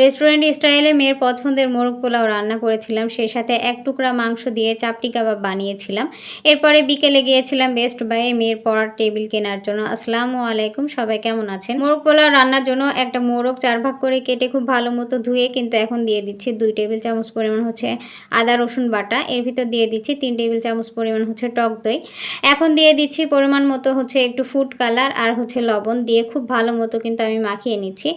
Restaurant স্টাইলে মেয়ের পছন্দের মোরগ পোলাও রান্না করেছিলাম। সেই সাথে এক টুকরা মাংস দিয়ে চাপটি কাবাব বানিয়েছিলাম। এরপরে বিকেলে গিয়েছিলাম বেস্ট বাই মেয়ের পড়ার টেবিল কেনার জন্য। আসসালামু আলাইকুম, সবাই কেমন আছেন? মোরগ পোলাও রান্নার জন্য একটা মোরগ চার ভাগ করে কেটে খুব ভালো মতো ধুয়ে কিন্তু এখন দিয়ে দিচ্ছি। দুই টেবিল চামচ পরিমাণ হচ্ছে আদা, রসুন বাটা। এর ভিতর দিয়ে দিচ্ছি তিন টেবিল চামচ পরিমাণ হচ্ছে টক দই। এখন দিয়ে দিচ্ছি পরিমাণ মতো হচ্ছে একটু ফুড কালার আর হচ্ছে লবণ দিয়ে খুব ভালো মতো কিন্তু আমি মাখিয়ে নিচ্ছি।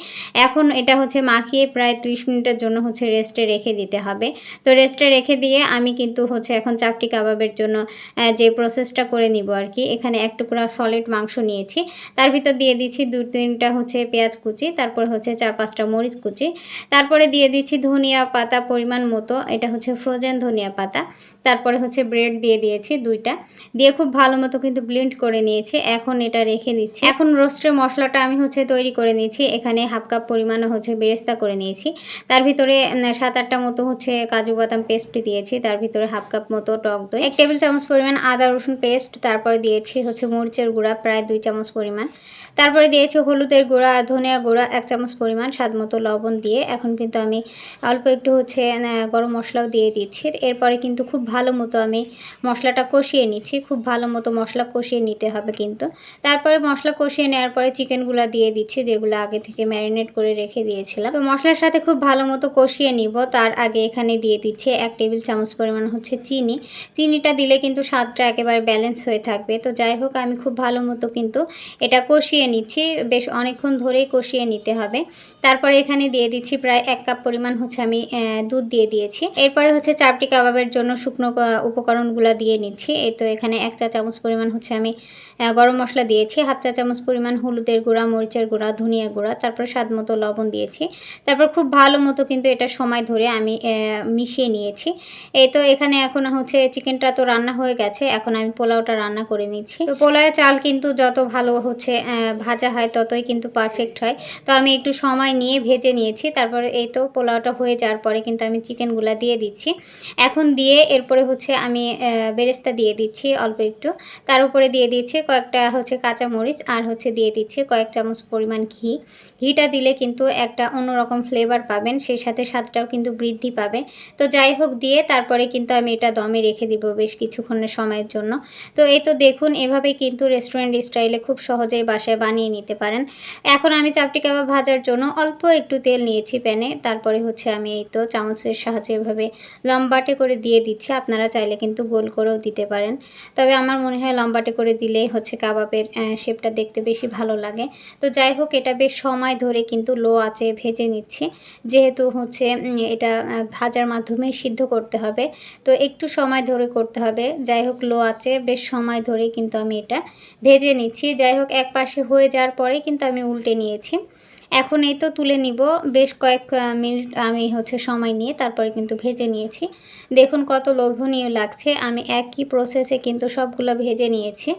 এখন এটা হচ্ছে মাখিয়ে প্রায় ত্রিশ মিনিটের জন্য হচ্ছে রেস্টে রেখে দিতে হবে। তো রেস্টে রেখে দিয়ে আমি কিন্তু হচ্ছে এখন চাপটি কাবাবের জন্য যে প্রসেসটা করে নিব আর কি, এখানে এক টুকরা সলিড মাংস নিয়েছি। তার ভিতর দিয়ে দিচ্ছি দু তিনটা হচ্ছে পেঁয়াজ কুচি, তারপর হচ্ছে চার পাঁচটা মরিচ কুচি, তারপরে দিয়ে দিচ্ছি ধনিয়া পাতা পরিমাণ মতো, এটা হচ্ছে ফ্রোজেন ধনিয়া পাতা। তারপরে হচ্ছে ব্রেড দিয়ে দিয়েছি দুইটা। দিয়ে খুব ভালো মতো কিন্তু ব্লেন্ড করে নিয়েছি। এখন এটা রেখে দিচ্ছি। এখন রোস্টের মশলাটা আমি হচ্ছে তৈরি করে নিয়েছি। এখানে হাফ কাপ পরিমাণে হচ্ছে বেরেস্তা করে নিয়েছি। তার ভিতরে সাত আটটা মতো হচ্ছে কাজু বাদাম পেস্ট দিয়েছি। তার ভিতরে হাফ কাপ মতো টক দই। এক টেবিল চামচ পরিমাণ আদা রসুন পেস্ট তারপরে দিয়েছি হচ্ছে মরিচের গুঁড়া, প্রায় দুই চামচ পরিমাণ। তারপরে দিয়েছি হলুদের গুঁড়া আর ধনিয়া গুঁড়া, এক চামচ পরিমাণ স্বাদ মতো লবণ দিয়ে। এখন কিন্তু আমি অল্প একটু হচ্ছে গরম মশলাও দিয়ে দিচ্ছি। এরপরে কিন্তু খুব ভালো মতো আমি মশলাটা কষিয়ে নিচ্ছি। খুব ভালো মতো মশলা কষিয়ে নিতে হবে কিন্তু। তারপরে মশলা কষিয়ে নেওয়ার পরে চিকেনগুলো দিয়ে দিচ্ছি, যেগুলো আগে থেকে ম্যারিনেট করে রেখে দিয়েছিলাম। তো মশলার সাথে খুব ভালো মতো কষিয়ে নিব। তার আগে এখানে দিয়ে দিচ্ছি এক টেবিল চামচ পরিমাণ হচ্ছে চিনি। চিনিটা দিলে কিন্তু স্বাদটা একেবারে ব্যালেন্স হয়ে থাকবে। তো যাই হোক, আমি খুব ভালো মতো কিন্তু এটা কষিয়ে নিচ্ছি, বেশ অনেকক্ষণ ধরেই কষিয়ে নিতে হবে। তারপরে এখানে দিয়ে দিচ্ছি প্রায় এক কাপ পরিমাণ হচ্ছে আমি দুধ দিয়ে দিয়েছি। এরপরে হচ্ছে চাপটি কাবাবের জন্য শুকনো উপকরণগুলো দিয়ে নিচ্ছি। এই তো এখানে এক চা চামচ পরিমাণ হচ্ছে আমি গরম মশলা দিয়েছি। হাফ চা চামচ পরিমাণ হলুদের গুঁড়া, মরিচের গুঁড়া, ধনিয়া গুঁড়া, তারপর স্বাদ মতো লবণ দিয়েছি। তারপর খুব ভালো মতো কিন্তু এটা সময় ধরে আমি মিশিয়ে নিয়েছি। এই তো এখানে এখন হচ্ছে চিকেনটা তো রান্না হয়ে গেছে, এখন আমি পোলাওটা রান্না করে নিচ্ছি। তো পোলাওয়ের চাল কিন্তু যত ভালো হচ্ছে ভাজা হয় ততই কিন্তু পারফেক্ট হয়। তো আমি একটু সময় নিয়ে ভেজে নিয়েছি, তারপরে এই তো পোলাওটা হয়ে যাওয়ার পরে কিন্তু আমি চিকেনগুলা দিয়ে দিচ্ছি। এখন দিয়ে এরপরে হচ্ছে আমি বেরেস্তা দিয়ে দিচ্ছি অল্প একটু। তার উপরে দিয়ে দিচ্ছি কয়েকটা হচ্ছে কাঁচা মরিচ আর হচ্ছে দিয়ে দিচ্ছি কয়েক চামচ পরিমাণ ঘি। ঘিটা দিলে কিন্তু একটা অন্যরকম ফ্লেভার পাবেন, সেই সাথে স্বাদটাও কিন্তু বৃদ্ধি পাবে। তো যাই হোক দিয়ে তারপরে কিন্তু আমি এটা দমে রেখে দিব বেশ কিছুক্ষণের সময়ের জন্য। তো এই তো দেখুন এভাবে কিন্তু রেস্টুরেন্ট স্টাইলে খুব সহজেই বাসায় বানিয়ে নিতে পারেন। এখন আমি চাপটি কাবাব ভাজার জন্য অল্প একটু তেল নিয়েছি প্যানে। তারপরে হচ্ছে আমি এই তো চামচের সাহায্যে এভাবে লম্বাটে করে দিয়ে দিচ্ছি। আপনারা চাইলে কিন্তু গোল করেও দিতে পারেন। তবে আমার মনে হয় লম্বাটে করে দিলেই হচ্ছে কাবাবের শেপটা দেখতে বেশি ভালো লাগে। তো যাই হোক, এটা বেশ সময় ধরে কিন্তু লো আছে ভেজে নিচ্ছি। যেহেতু হচ্ছে এটা ভাজার মাধ্যমে সিদ্ধ করতে হবে। তো একটু সময় ধরে করতে হবে। যাই হোক, লো আছে বেশ সময় ধরে কিন্তু আমি এটা ভেজে নিচ্ছি। যাই হোক, এক পাশে হয়ে যাওয়ার পরে কিন্তু আমি উল্টে নিয়েছি। এখন এই তো তুলে নিব। বেশ কয়েক মিনিট আমি হচ্ছে সময় নিয়ে তারপরে কিন্তু ভেজে নিয়েছি। দেখুন কত লোভনীয় লাগছে। আমি একই প্রসেসে কিন্তু সবগুলো ভেজে নিয়েছি।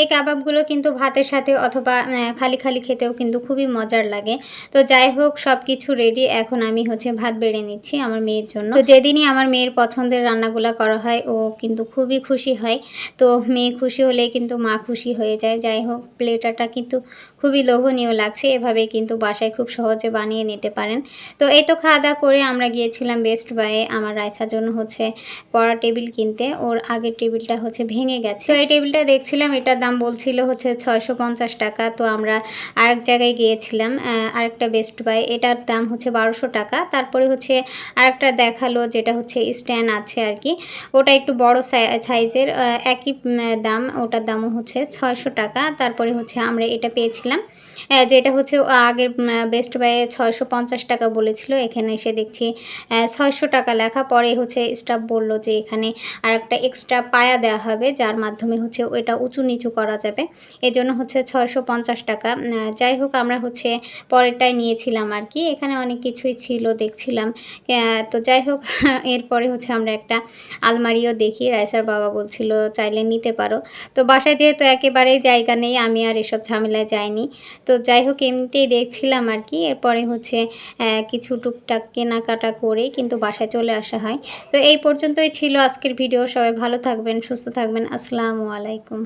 এই কাবাবগুলো কিন্তু ভাতের সাথে অথবা খালি খালি খেতেও কিন্তু খুবই মজার লাগে। তো যাই হোক সব কিছু রেডি এখন আমি হচ্ছে ভাত বেড়ে নিচ্ছি আমার মেয়ের জন্য। তো যেদিনই আমার মেয়ের পছন্দের রান্নাগুলো করা হয়, ও কিন্তু খুবই খুশি হয়। তো মেয়ে খুশি হলে কিন্তু মা খুশি হয়ে যায়। যাই হোক, প্লেটারটা কিন্তু খুবই লোভনীয় লাগছে। এভাবে কিন্তু বাসায় খুব সহজে বানিয়ে নিতে পারেন। তো এই তো খাওয়া দাওয়া করে আমরা গিয়েছিলাম বেস্ট বাইয়ে আমার রাইসার জন্য হচ্ছে পড়া টেবিল কিনতে। ওর আগের টেবিলটা হচ্ছে ভেঙে গেছে। তো এই টেবিলটা দেখছিলাম এটার দাম বলছিল হচ্ছে ছয়শো পঞ্চাশ টাকা। তো আমরা আরেক জায়গায় গিয়েছিলাম আরেকটা বেস্ট বাই এটার দাম হচ্ছে বারোশো টাকা। তারপরে হচ্ছে আরেকটা দেখাল যেটা হচ্ছে স্ট্যান্ড আছে আর কি। ওটা একটু বড় সাইজের একই দাম। ওটার দামও হচ্ছে ছয়শো টাকা। তারপরে হচ্ছে আমরা এটা পেয়েছিলাম যেটা হচ্ছে আগের বেস্ট বাইয়ে ছয়শো পঞ্চাশ টাকা বলেছিল। এখানে এসে দেখছি ছয়শো টাকা লেখা। পরে হচ্ছে স্টাফ বলল যে এখানে আর একটা এক্সট্রা পায়া দেওয়া হবে, যার মাধ্যমে হচ্ছে ওটা উঁচু নিচু করা যাবে। এই জন্য হচ্ছে ছয়শো পঞ্চাশ টাকা। যাই হোক, আমরা হচ্ছে পরেরটাই নিয়েছিলাম আর কি। এখানে অনেক কিছুই ছিল, দেখছিলাম। তো যাই হোক, এরপরে হচ্ছে আমরা একটা আলমারিও দেখি। রাইসার বাবা বলছিল, চাইলে নিতে পারো। তো বাসায় যেহেতু একেবারেই জায়গা নেই, আমি আর এসব ঝামেলায় যাইনি। তো যাই হোক, এমনিতেই দেখছিলাম আর কি। এরপরে হচ্ছে কিছু টুকটাক কেনাকাটা করে কিন্তু বাসায় চলে আসা হয়। তো এই পর্যন্তই ছিল আজকের ভিডিও। সবাই ভালো থাকবেন, সুস্থ থাকবেন। আসসালামু আলাইকুম।